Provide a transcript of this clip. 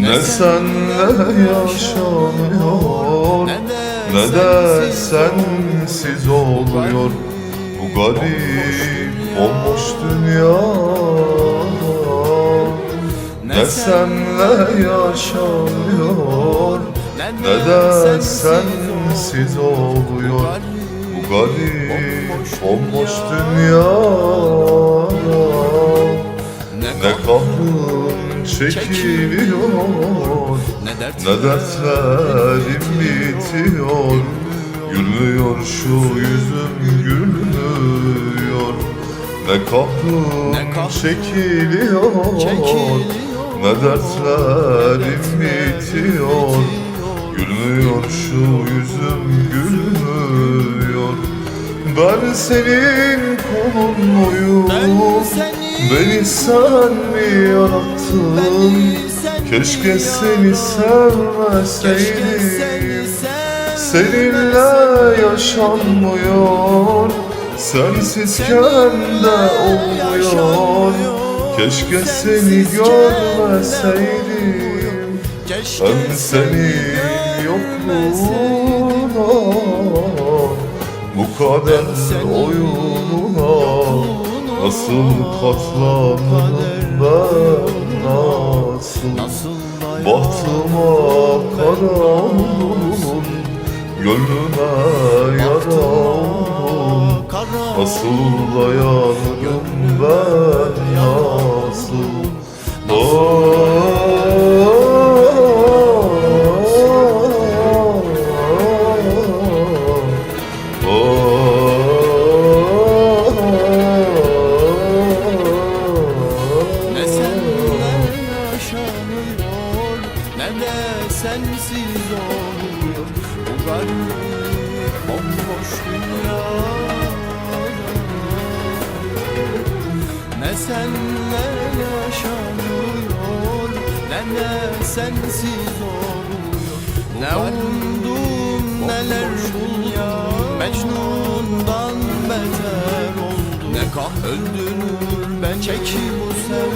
Ne senle yaşanıyor Ne de sensiz oluyor. Bu garip olmuş dünya Ne senle yaşanıyor? Ne de sensiz oluyor. Bu garip olmuş dünya Ne kahrım çekiliyor Ne dert Ne dertlerim bitiyor? Gülmüyor şu yüzüm gülmüyor. Ne kahrım Ne kahrım çekiliyor? Çekiliyor. Ne dertlerim bitiyor? Gülmüyor şu yüzüm gülmüyor Ben senin kulun muyum? Ben senin Beni sen mi yarattın? Sen Keşke mi seni seni sevmeseydim sevmeseydim. Seninle yaşanmıyor Sensizken de olmuyor. Keşke seni görmeseydim. Ben senin yokluğuna kader oyununa Nasıl katlanırım ben nasıl? Bahtıma kara oldun Gönlüme yara Nasıl dayanırım de sensiz oluyor Bu garip bomboş dünya Ne senle yaşanıyor Ne de sensiz oluyor Bu Ne umdum neler buldum Mecnun'dan beter oldu. Ne kah öldürür ben çeki bu Ne dertler